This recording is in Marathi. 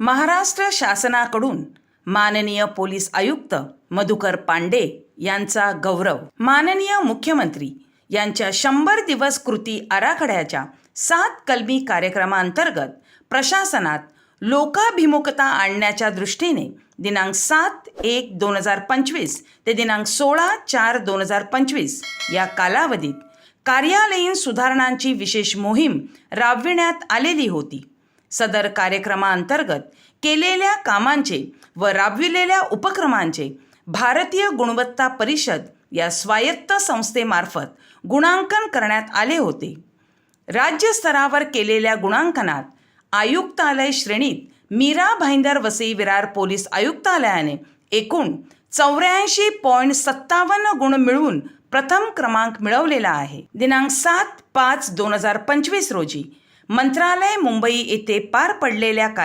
महाराष्ट्र शासनाकडून माननीय पोलीस आयुक्त मधुकर पांडे यांचा गौरव. माननीय मुख्यमंत्री यांच्या शंभर दिवस कृती आराखड्याच्या सात कलमी कार्यक्रमांतर्गत प्रशासनात लोकाभिमुखता आणण्याच्या दृष्टीने दिनांक सात एक दोन हजार पंचवीस ते दिनांक सोळा चार दोन हजार पंचवीस या कालावधीत कार्यालयीन सुधारणांची विशेष मोहीम राबविण्यात आलेली होती. सदर कार्यक्रमाअंतर्गत केलेल्या कामांचे व राबविलेल्या उपक्रमांचे भारतीय गुणवत्ता परिषद या स्वायत्त संस्थेमार्फत गुणांकन करण्यात आले होते. राज्यस्तरावर केलेल्या गुणांकनात आयुक्तालय श्रेणीत मीरा भाईंदर वसई विरार पोलीस आयुक्तालयाने एकूण चौऱ्याऐंशी पॉईंट सत्तावन्न गुण मिळवून प्रथम क्रमांक मिळवलेला आहे. दिनांक सात पाच दोन हजार पंचवीस रोजी मंत्रालय मुंबई येथे पार पडलेल्या कार्य